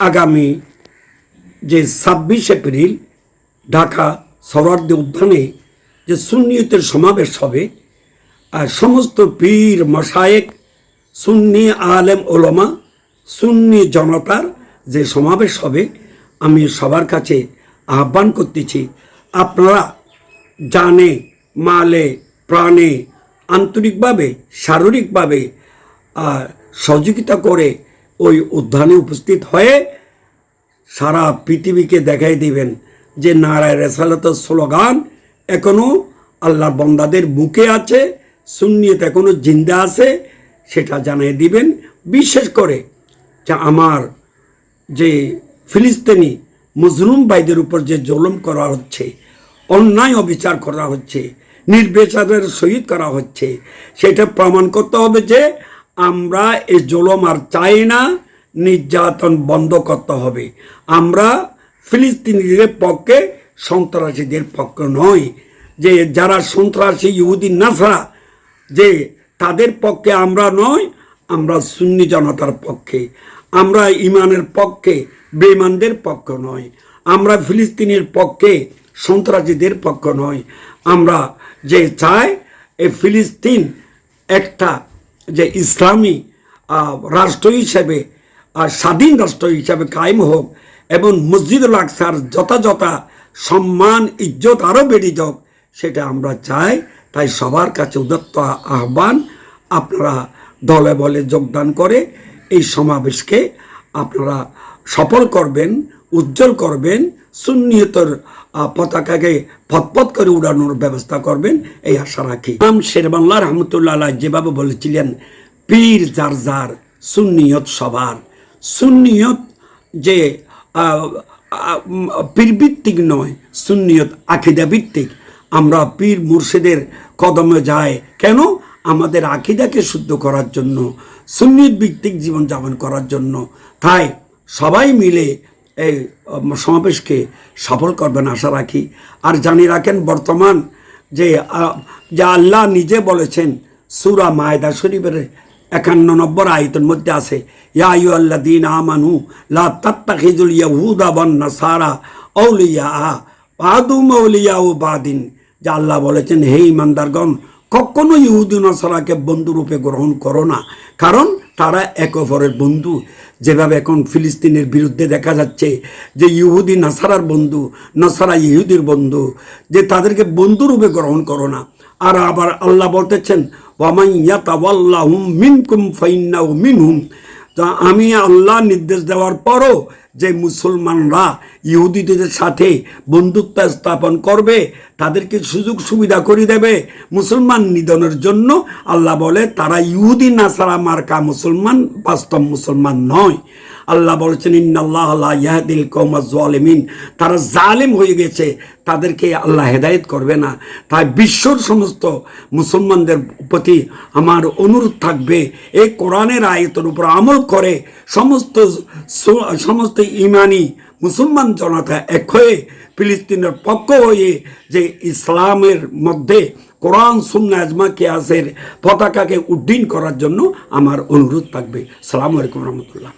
আগামী যে ছাব্বিশ এপ্রিল ঢাকা সরার্দি উদ্যানে যে সুন্নিয়তের সমাবেশ হবে, আর সমস্ত পীর মশায়েক সুন্নি আলেম, ওলমা, সুন্নি জনতার যে সমাবেশ হবে, আমি সবার কাছে আহ্বান করতেছি, আপনারা জানে, মালে, প্রাণে, আন্তরিকভাবে, শারীরিকভাবে সহযোগিতা করে ওই উদ্যানে উপস্থিত হয়ে সারা পৃথিবীকে দেখাই দিবেন যে নারায় রেসালতের স্লোগান এখনও আল্লাহর বন্দাদের বুকে আছে, সুন্নিয়ত এখনও জিন্দা আছে, সেটা জানিয়ে দিবেন। বিশেষ করে যে আমার যে ফিলিস্তিনি মুসলিম ভাইদের উপর যে জুলুম করা হচ্ছে, অন্যায় অবিচার করা হচ্ছে নির্বিচারের শহীদ করা হচ্ছে, সেটা প্রমাণ করতে হবে যে আমরা এই জুলুম আর চাই না, নির্যাতন বন্ধ করতে হবে। আমরা ফিলিস্তিনিদের পক্ষে সন্ত্রাসীদের পক্ষে নয় যে যারা সন্ত্রাসী ইহুদি নাসরা, যে তাদের পক্ষে আমরা নয় আমরা সুন্নি জনতার পক্ষে। আমরা ইমানের পক্ষে, বেঈমানদের পক্ষ নয় আমরা ফিলিস্তিনের পক্ষে, সন্ত্রাসীদের পক্ষ নয় আমরা যে চাই এ ফিলিস্তিন একটা যে ইসলামী রাষ্ট্র হিসেবে আর স্বাধীন রাষ্ট্র হিসাবে কায়েম হোক এবং মসজিদুল আকসার যথাযথ সম্মান, ইজ্জত আরও বেড়ে যাক, সেটা আমরা চাই। তাই সবার কাছে উদত্ত আহ্বান, আপনারা দলে বলে যোগদান করে এই সমাবেশকে আপনারা সফল করবেন। উজ্জ্বল করবেন সুন্নিহতর পতাকাকে ফতফত করে উড়ানোর ব্যবস্থা করবেন, এই আশা রাখি। ইমাম শেরবাংলা রহমতুল্লাহ যেভাবে বলেছিলেন, পীর যার যার, সুন্নিয়ত সবার। সুন্নিয়ত যে পীরভিত্তিক নয়, সুন্নিয়ত আকিদা ভিত্তিক আমরা পীর মুর্শিদের কদমে যাই, কেন? আমাদের আকিদাকে শুদ্ধ করার জন্য সুন্নিয়ত ভিত্তিক জীবনযাপন করার জন্য। তাই সবাই মিলে এই সমাবেশকে সফল করবেন আশা রাখি। আর জানি রাখেন, বর্তমান যে যা আল্লাহ নিজে বলেছেন, সুরা মায়দা শরীফের একান্ন নম্বর আয়তের মধ্যে আছে, ইয়া ইউ আল্লাহ দিন আমানু লা তাত্তাখিজুল ইয়াহুদা বান নাসারা আউলিয়া বাদু মৌলিয়া ও বাদিন। যা আল্লাহ বলেছেন, হে ইমানদারগণ কখনো ইহুদি নাসারাকে বন্ধুরূপে গ্রহণ করো না। কারণ তারা এক অপরের বন্ধু। যেভাবে এখন ফিলিস্তিনের বিরুদ্ধে দেখা যাচ্ছে যে ইহুদি নাসারার বন্ধু, নাসারা ইহুদির বন্ধু, যে তাদেরকে বন্ধুরূপে গ্রহণ করো না। আর আবার আল্লাহ বলতেছেন ওয়ামাইয়াতাওয়াল্লাহুম মিনকুম ফাইন্নাহু মিনহুম। তা আমি আল্লাহ নির্দেশ দেওয়ার পরও যে মুসলমানরা ইহুদিদের সাথে বন্ধুত্ব স্থাপন করবে, তাদেরকে সুযোগ সুবিধা করে দেবে। মুসলমান নিধনের জন্য আল্লাহ বলে, তারা ইহুদি, নাসারা মার্কা মুসলমান, বাস্তব মুসলমান নয়। আল্লাহ বলেছেন, ইন্নাল্লাহ আল্লাহ ইয়াহদিল কৌমা জালেমিন তারা জালেম হয়ে গেছে, তাদেরকে আল্লাহ হেদায়েত করবে না। তাই বিশ্বর সমস্ত মুসলমানদের প্রতি আমার অনুরোধ থাকবে এই কোরআনের আয়তের উপর আমল করে সমস্ত সু- সমস্ত ইমানি মুসলমান জনতা এক হয়ে ফিলিস্তিনের পক্ষ হয়ে যে ইসলামের মধ্যে কোরআন সুন্না আজমা, কেয়াসের পতাকাকে উড্ডীন করার জন্য আমার অনুরোধ থাকবে। সালাম আলাইকুম রহমতুল্লাহ।